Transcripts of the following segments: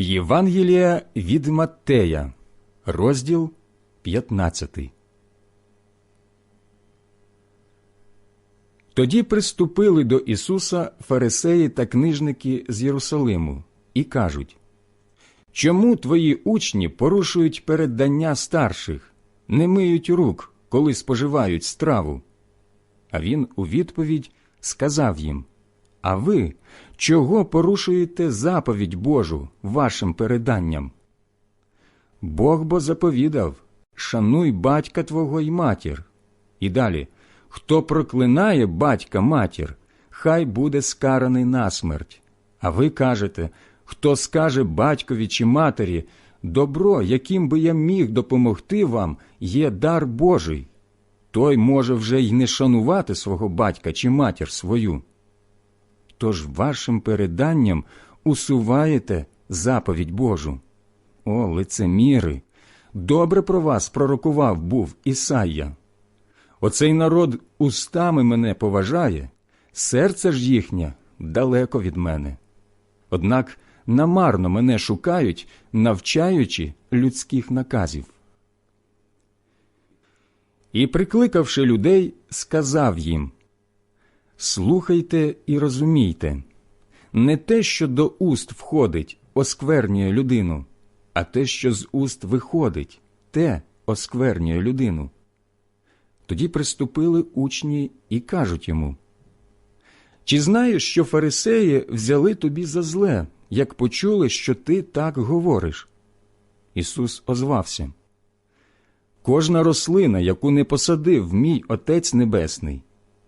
Євангелія від Маттея, розділ 15. Тоді приступили до Ісуса фарисеї та книжники з Єрусалиму і кажуть Чому твої учні порушують переддання старших, не миють рук, коли споживають страву? А він у відповідь сказав їм А ви чого порушуєте заповідь Божу вашим переданням? Бог бо заповідав Шануй батька твого й матір. І далі Хто проклинає батька матір, хай буде скараний насмерть. А ви кажете, хто скаже батькові чи матері, добро, яким би я міг допомогти вам, є дар Божий. Той може вже й не шанувати свого батька чи матір свою. Тож вашим переданням усуваєте заповідь Божу. О, лицеміри! Добре про вас пророкував був Ісайя. Оцей народ устами мене поважає, серце ж їхнє далеко від мене. Однак намарно мене шукають, навчаючи людських наказів. І, прикликавши людей, сказав їм Слухайте і розумійте, не те, що до уст входить, осквернює людину, а те, що з уст виходить, те осквернює людину. Тоді приступили учні і кажуть йому Чи знаєш, що фарисеї взяли тобі за зле, як почули, що ти так говориш? Ісус озвався Кожна рослина, яку не посадив мій Отець Небесний,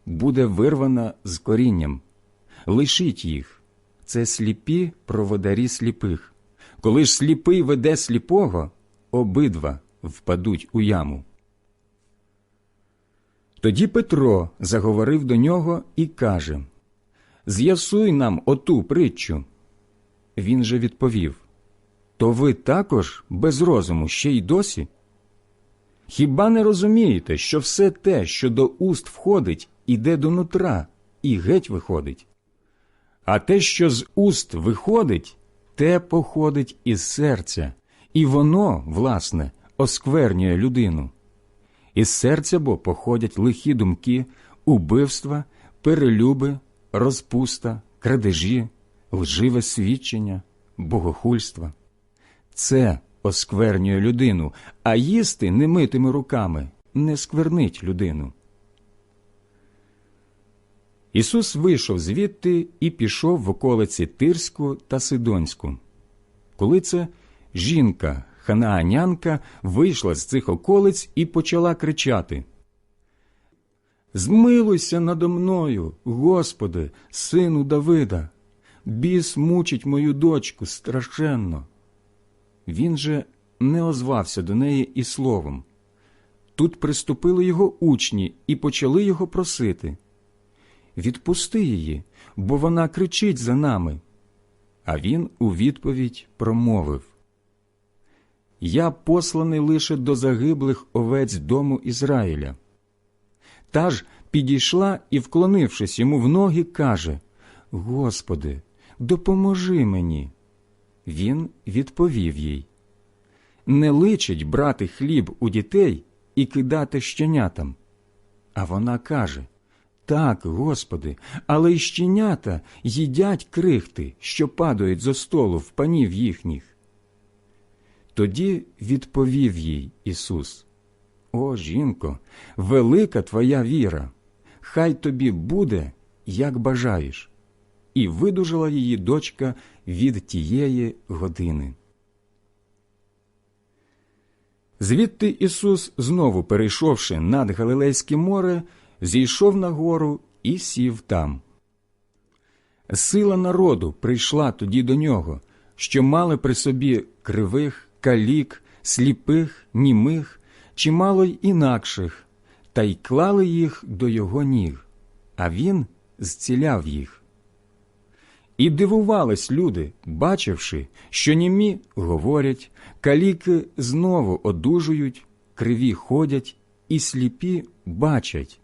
буде вирвана з корінням. Лишіть їх це сліпі проводарі сліпих. Коли ж сліпий веде сліпого, обидва впадуть у яму. Тоді Петро заговорив до нього і каже З'ясуй нам оту притчу. Він же відповів То ви також без розуму ще й досі? Хіба не розумієте, що все те, що до уст входить, іде до нутра і геть виходить? А те, що з уст виходить, те походить із серця, і воно, власне, осквернює людину. Із серця бо походять лихі думки, убивства, перелюби, розпуста, крадежі, лживе свідчення, богохульства. Це осквернює людину, а їсти немитими руками не сквернить людину. Ісус вийшов звідти і пішов в околиці Тирську та Сидонську. Коли це жінка ханаанянка вийшла з цих околиць і почала кричати Змилуйся надо мною, Господи, сину Давида, біс мучить мою дочку страшенно. Він же не озвався до неї і словом. Тут приступили його учні і почали його просити Відпусти її, бо вона кричить за нами. А він у відповідь промовив я посланий лише до загиблих овець дому Ізраїля. Та ж підійшла і, вклонившись йому в ноги, каже Господи, допоможи мені. Він відповів їй Не личить брати хліб у дітей і кидати щенятам. А вона каже Так, Господи, але й щенята їдять крихти, що падають зо столу в панів їхніх. Тоді відповів їй Ісус О жінко, велика твоя віра, хай тобі буде, як бажаєш, і видужала її дочка від тієї години. Звідти Ісус, знову перейшовши над Галилейське море, зійшов на гору і сів там. Сила народу прийшла тоді до нього, що мали при собі кривих, калік, сліпих, німих, чимало й інакших, та й клали їх до його ніг, а він зціляв їх. І дивувались люди, бачивши, що німі говорять, каліки знову одужують, криві ходять, і сліпі бачать,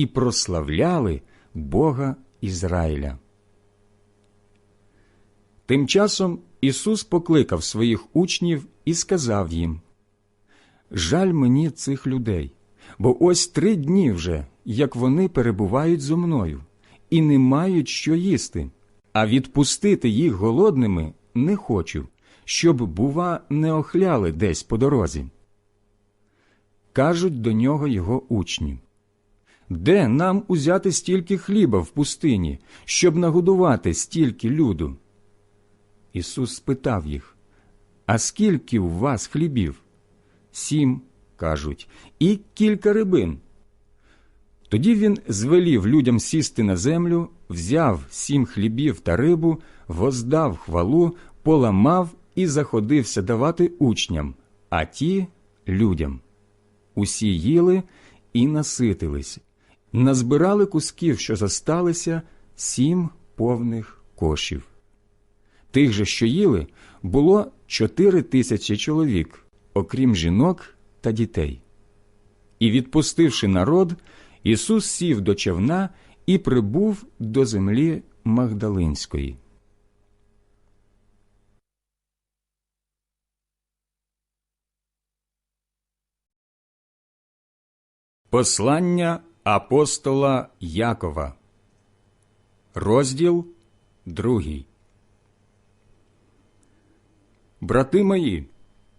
і прославляли Бога Ізраїля. Тим часом Ісус покликав своїх учнів і сказав їм Жаль мені цих людей, бо ось три дні вже, як вони перебувають зо мною, і не мають що їсти, а відпустити їх голодними не хочу, щоб, бува, не охляли десь по дорозі. Кажуть до нього його учні. Де нам узяти стільки хліба в пустині, щоб нагодувати стільки люду? Ісус спитав їх, А скільки у вас хлібів? Сім, кажуть, і кілька рибин. Тоді він звелів людям сісти на землю, взяв сім хлібів та рибу, воздав хвалу, поламав і заходився давати учням, а ті людям. Усі їли і наситились, назбирали кусків, що зосталися, сім повних кошів. Тих же, що їли, було чотири тисячі чоловік, окрім жінок та дітей. І, відпустивши народ, Ісус сів до човна і прибув до землі Магдалинської. Послання апостола Якова, розділ другий. Брати мої,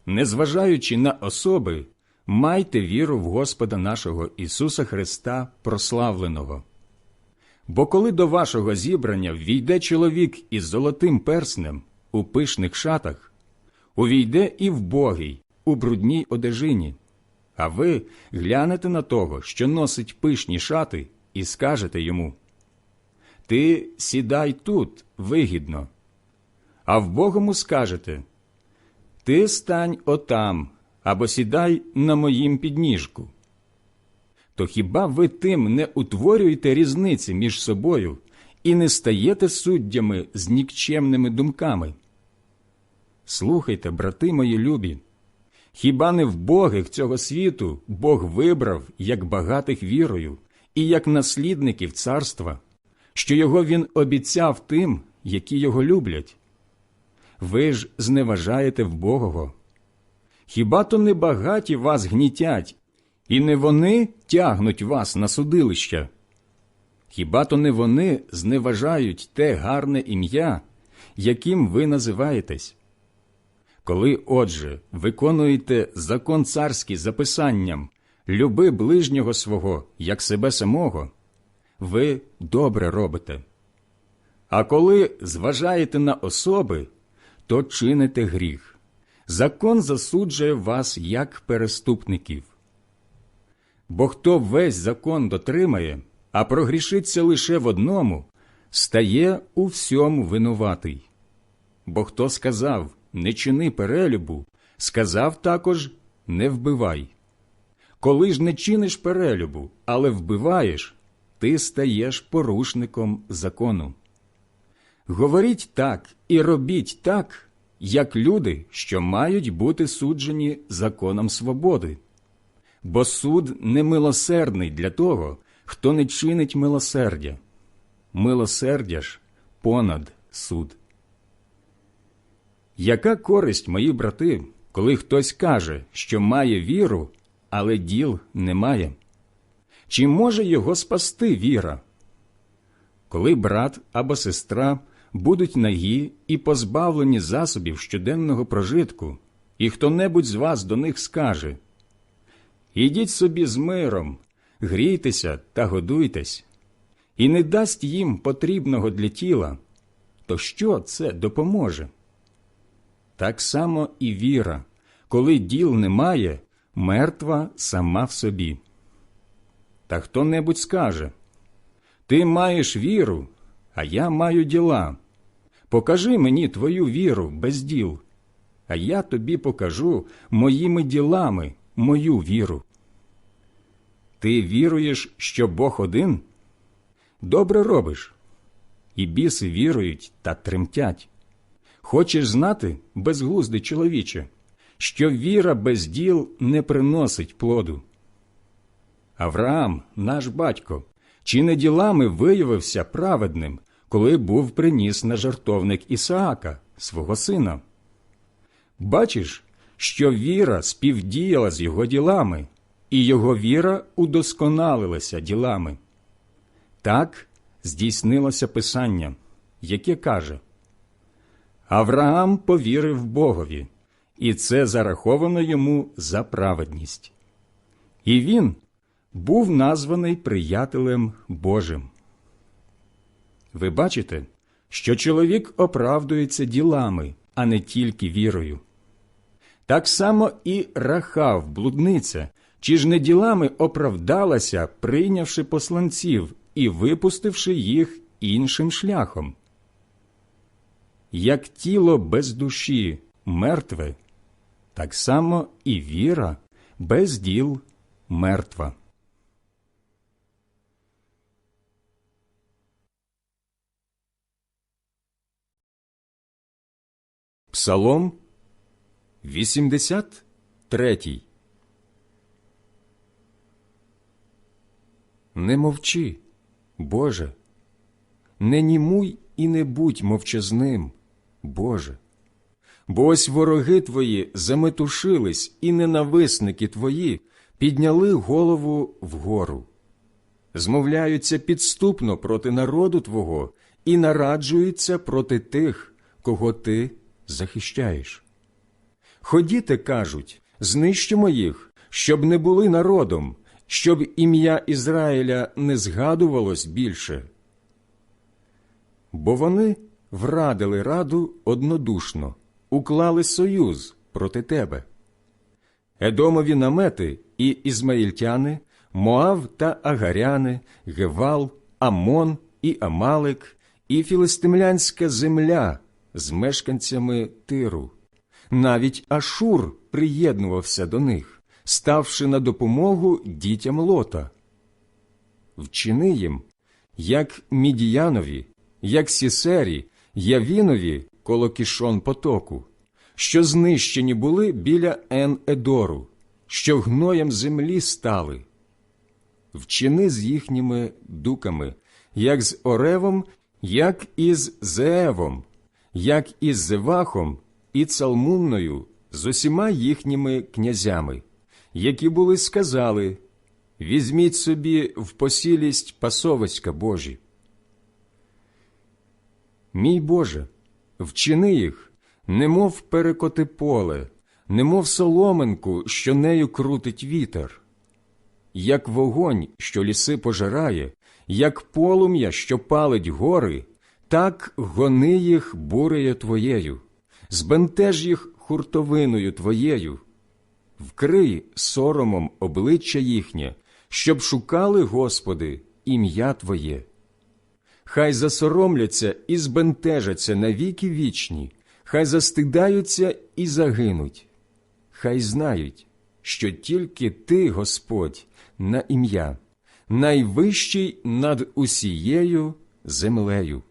незважаючи на особи, майте віру в Господа нашого Ісуса Христа прославленого. Бо коли до вашого зібрання ввійде чоловік із золотим перснем у пишних шатах, увійде і вбогий у брудній одежині, а ви глянете на того, що носить пишні шати, і скажете йому Ти сідай тут вигідно, а вбогому скажете Ти стань отам або сідай на моїм підніжку. То хіба ви тим не утворюєте різниці між собою і не стаєте суддями з нікчемними думками? Слухайте, брати мої любі, хіба не в богих цього світу Бог вибрав як багатих вірою і як наслідників царства, що його він обіцяв тим, які його люблять? Ви ж зневажаєте вбогого. Хіба то не багаті вас гнітять, і не вони тягнуть вас на судилища? Хіба то не вони зневажають те гарне ім'я, яким ви називаєтесь? Коли, отже, виконуєте закон царський записанням люби ближнього свого, як себе самого, ви добре робите. А коли зважаєте на особи, то чините гріх. Закон засуджує вас як переступників. Бо хто весь закон дотримає, а прогрішиться лише в одному, стає у всьому винуватий. Бо хто сказав не чини перелюбу, сказав також не вбивай. Коли ж не чиниш перелюбу, але вбиваєш, ти стаєш порушником закону. Говоріть так і робіть так, як люди, що мають бути суджені законом свободи. Бо суд немилосердний для того, хто не чинить милосердя. Милосердя ж понад суд. Яка користь, мої брати, коли хтось каже, що має віру, але діл немає? Чи може його спасти віра? Коли брат або сестра будуть нагі і позбавлені засобів щоденного прожитку, і хто небудь з вас до них скаже Ідіть собі з миром, грійтеся та годуйтесь, і не дасть їм потрібного для тіла, то що це допоможе? Так само і віра, коли діл немає, мертва сама в собі. Та хто небудь скаже Ти маєш віру, а я маю діла. Покажи мені твою віру без діл, а я тобі покажу моїми ділами мою віру. Ти віруєш, що Бог один? Добре робиш. І біси вірують та тремтять. Хочеш знати, безглуздий чоловіче, що віра без діл не приносить плоду. Авраам, наш батько, чи не ділами виявився праведним, коли був приніс на жартовник Ісаака, свого сина. Бачиш, що віра співдіяла з його ділами, і його віра удосконалилася ділами. Так здійснилося Писання, яке каже Авраам повірив Богові, і це зараховано йому за праведність. І він був названий приятелем Божим. Ви бачите, що чоловік оправдується ділами, а не тільки вірою. Так само і Рахав, блудниця, чи ж не ділами оправдалася, прийнявши посланців і випустивши їх іншим шляхом. Як тіло без душі мертве, так само і віра без діл мертва. Псалом 83 Не мовчи, Боже, не німуй і не будь мовчазним, Боже. Бо ось вороги твої заметушились, і ненависники твої підняли голову вгору. Змовляються підступно проти народу Твого і нараджуються проти тих, кого ти захищаєш. Ходіте, кажуть, знищимо їх, щоб не були народом, щоб ім'я Ізраїля не згадувалось більше. Бо вони врадили раду однодушно, уклали союз проти тебе. Едомові намети і ізмаїльтяни, Моав та Агаряни, Гевал, Амон і Амалик, і філистимлянська земля з мешканцями Тиру. Навіть Ашур приєднувався до них, ставши на допомогу дітям лота. Вчини їм, як Мідіянові, як Сісері, Явінові коло кішон потоку, що знищені були біля Ен-Едору, що гноєм землі стали. Вчини з їхніми дуками, як з Оревом, як із Зеевом, як із Зевахом і Цалмунною, з усіма їхніми князями, які були сказали Візьміть собі в посілість пасовиська Божі. Мій Боже, вчини їх, немов перекоти поле, немов соломинку, що нею крутить вітер, як вогонь, що ліси пожирає, як полум'я, що палить гори, так гони їх бурею твоєю, збентеж їх хуртовиною твоєю, вкрий соромом обличчя їхнє, щоб шукали, Господи, ім'я Твоє. Хай засоромляться і збентежаться навіки вічні, хай застидаються і загинуть. Хай знають, що тільки Ти, Господь, на ім'я, найвищий над усією землею.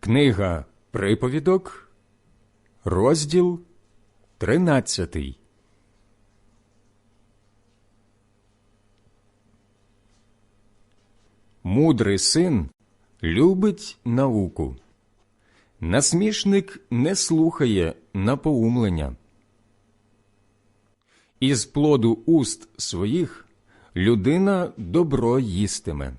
Книга Приповідок, розділ тринадцятий. Мудрий син любить науку. Насмішник не слухає напоумлення. Із плоду уст своїх людина добро їстиме.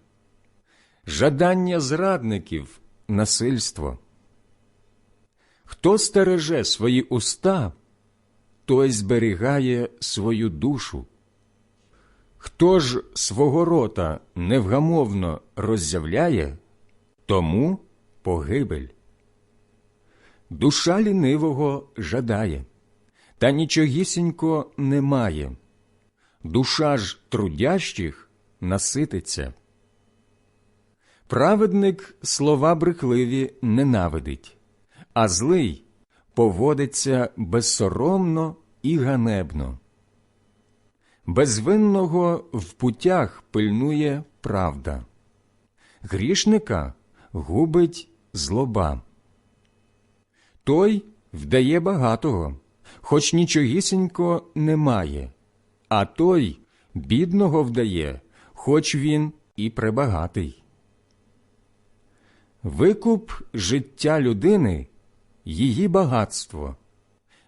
Жадання зрадників насильство. Хто стереже свої уста, той зберігає свою душу. Хто ж свого рота невгамовно роззявляє, тому погибель. Душа лінивого жадає, та нічогісінько немає. Душа ж трудящих насититься. Праведник слова брехливі ненавидить, а злий поводиться безсоромно і ганебно. Безвинного в путях пильнує правда, грішника губить злоба. Той вдає багатого, хоч нічогісінько немає, а той бідного вдає, хоч він і пребагатий. Викуп життя людини її багатство,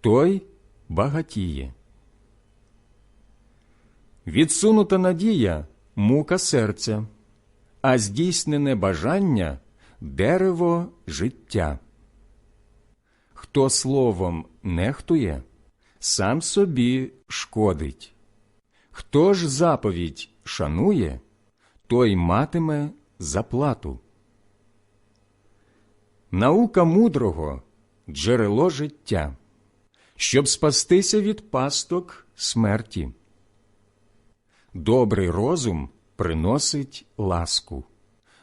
той багатіє. Відсунута надія мука серця, а здійснене бажання дерево життя. Хто словом нехтує, сам собі шкодить. Хто ж заповідь шанує, той матиме заплату. Наука мудрого джерело життя, щоб спастися від пасток смерті. Добрий розум приносить ласку,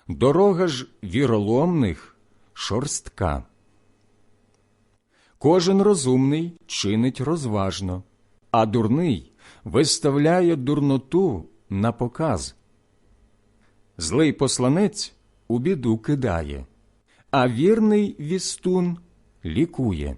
дорога ж віроломних шорстка. Кожен розумний чинить розважно, а дурний виставляє дурноту на показ. Злий посланець у біду кидає, а вірний вістун лікує.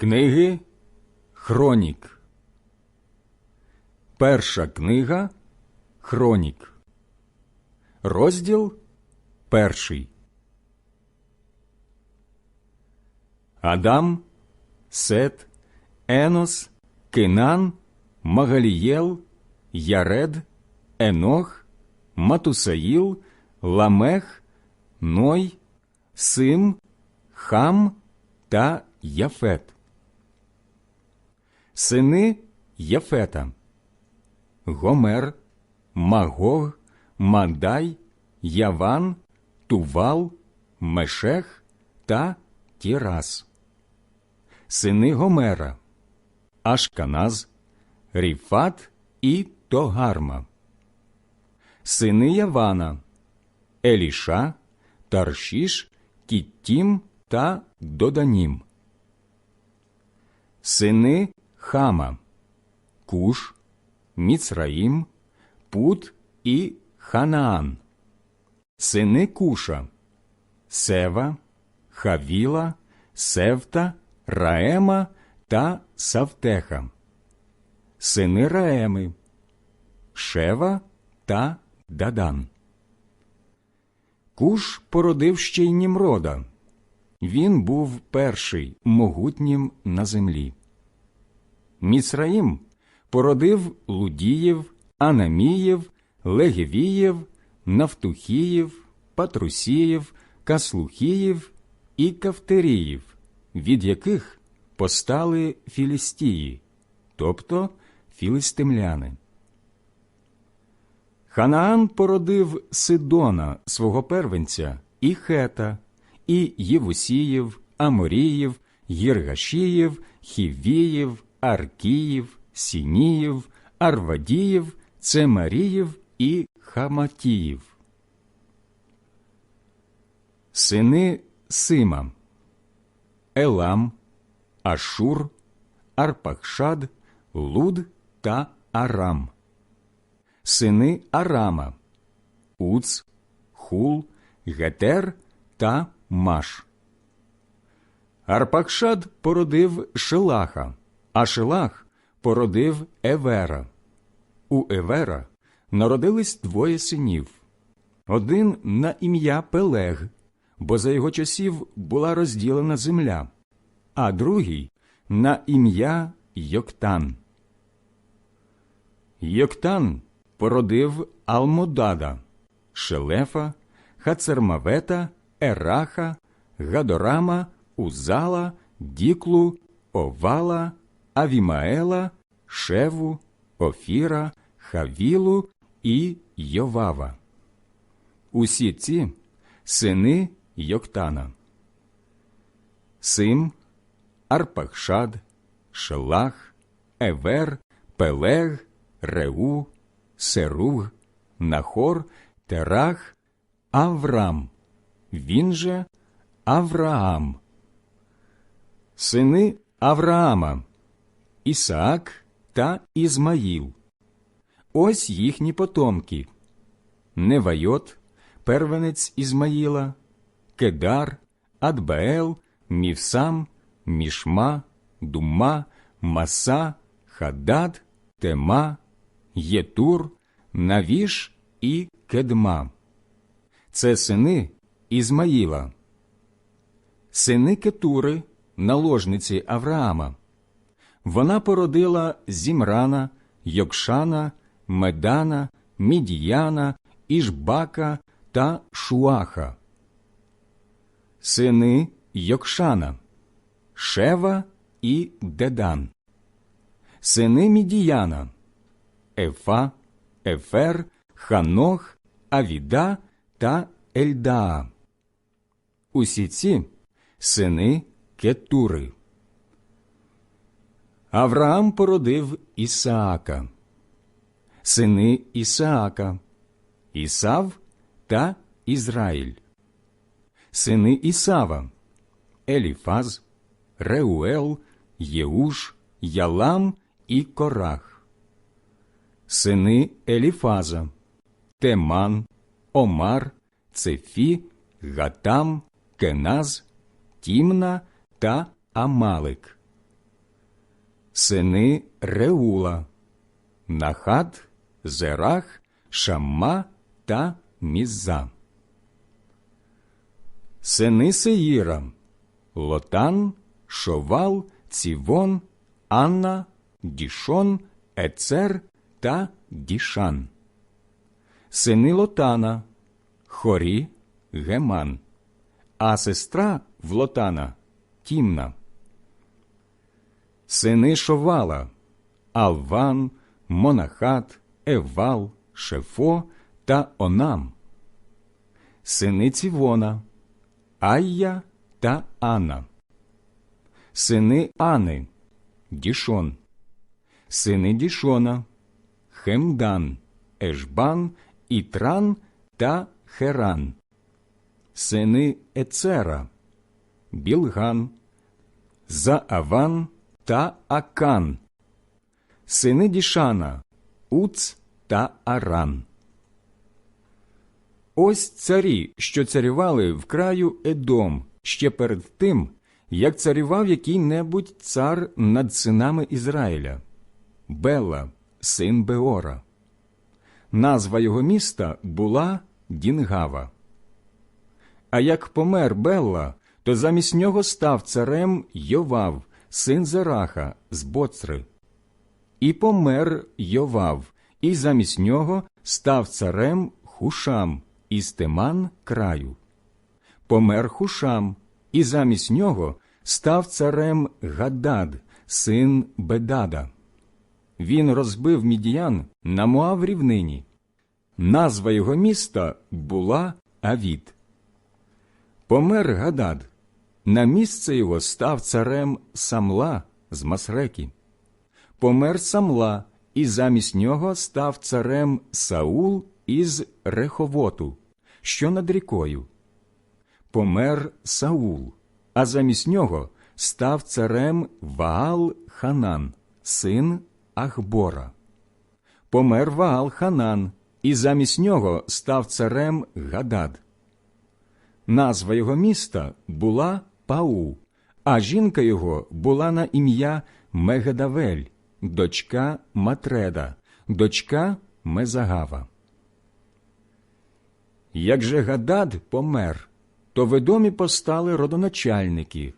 Книги Хронік Перша книга Хронік. Розділ перший. Адам, Сет, Енос, Кинан, Магалієл, Яред, Енох, Матусаїл, Ламех, Ной, Сим, Хам та Яфет. Сини Яфета. Гомер, Магог, Мадай, Яван, Тувал, Мешех та Тірас. Сини Гомера, Ашканаз, Ріфат і Тогарма. Сини Явана, Еліша, Таршіш, Кіттім та Доданім. Сини Хама, Куш, Міцраїм, Пут і Ханаан, сини Куша, Сева, Хавіла, Севта, Раема та Савтеха, сини Раеми, Шева та Дадан. Куш породив ще й Німрода. Він був перший могутнім на землі. Міцраїм породив Лудіїв, Анаміїв, Легевіїв, Нафтухіїв, Патрусіїв, Каслухіїв і Кавтеріїв, від яких постали Філістії, тобто філістимляни. Ханаан породив Сидона, свого первенця, і Хета, і Євусіїв, Аморіїв, Єргашіїв, Хівіїв, Аркіїв, Сініїв, Арвадіїв, Цемаріїв і Хаматіїв. Сини Сима, Елам, Ашур, Арпахшад, Луд та Арам. Сини Арама, Уц, Хул, Гетер та Маш. Арпахшад породив Шелаха, а Шелах породив Евера. У Евера народились двоє синів. Один на ім'я Пелег, бо за його часів була розділена земля, а другий на ім'я Йоктан. Йоктан породив Алмодада, Шелефа, Хацермавета, Ераха, Гадорама, Узала, Діклу, Овала, Авімаела, Шеву, Офіра, Хавілу і Йовава. Усі ці сини Йоктана. Сим, Арпахшад, Шелах, Евер, Пелег, Реу, Серуг, Нахор, Терах, Аврам, він же Авраам. Сини Авраама, Ісаак та Ізмаїл. Ось їхні потомки. Невайот, первенець Ізмаїла, Кедар, Адбаел, Мівсам, Мішма, Дума, Маса, Хадад, Тема, Єтур, Навіш і Кедма. Це сини Ізмаїла. Сини Кетури, наложниці Авраама. Вона породила Зімрана, Йокшана, Медана, Мідіяна, Ішбака та Шуаха. Сини Йокшана, Шева і Дедан. Сини Мідіяна, Ефа, Ефер, Ханох, Авіда та Ельдаа. Усі ці сини Кетури. Авраам породив Ісаака, сини Ісаака, Ісав та Ізраїль, сини Ісава, Еліфаз, Реуел, Єуш, Ялам і Корах, сини Еліфаза, Теман, Омар, Цефі, Гатам, Кеназ, Тімна та Амалик. Сини Реула, Нахат, Зерах, Шамма та Міза. Сини Сеїра, Лотан, Шовал, Цівон, Анна, Дішон, Ецер та Дішан. Сини Лотана, Хорі, Геман, а сестра в Лотана Тімна. Сини Шовала, Алван, Монахат, Евал, Шефо та Онам. Сини Цівона, Айя та Анна. Сини Ани, Дішон. Сини Дішона, Хемдан, Ешбан, Ітран та Херан. Сини Ецера, Білган, Зааван та Акан, сини Дішана, Уц та Аран. Ось царі, що царювали в краю Едом ще перед тим, як царював який-небудь цар над синами Ізраїля, Бела, син Беора. Назва його міста була Дінгава. А як помер Белла, то замість нього став царем Йовав, син Зераха з Боцри. І помер Йовав, і замість нього став царем Хушам із Теман краю. Помер Хушам, і замість нього став царем Гадад, син Бедада. Він розбив мідіян на Моав рівнині. Назва його міста була Авід. Помер Гадад. На місце його став царем Самла з Масреки. Помер Самла, і замість нього став царем Саул із Реховоту, що над рікою. Помер Саул, а замість нього став царем Ваал Ханан, син Ахбора. Помер Ваал Ханан, і замість нього став царем Гадад. Назва його міста була Пау, а жінка його була на ім'я Мегедавель, дочка Матреда, дочка Мезагава. Як же Гадад помер, то відомі постали родоначальники,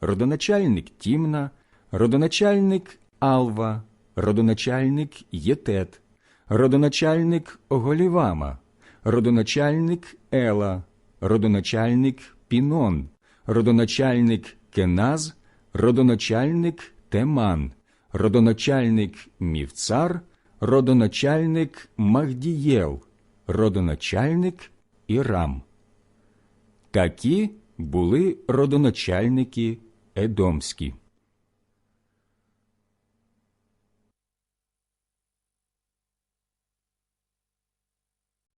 родоначальник Тімна, родоначальник Алва, родоначальник Єтет, родоначальник Оголівама, родоначальник Ела, родоначальник Пінон, родоначальник Кеназ, родоначальник Теман, родоначальник Мівцар, родоначальник Магдієл, родоначальник Ірам. Такі були родоначальники Едомські.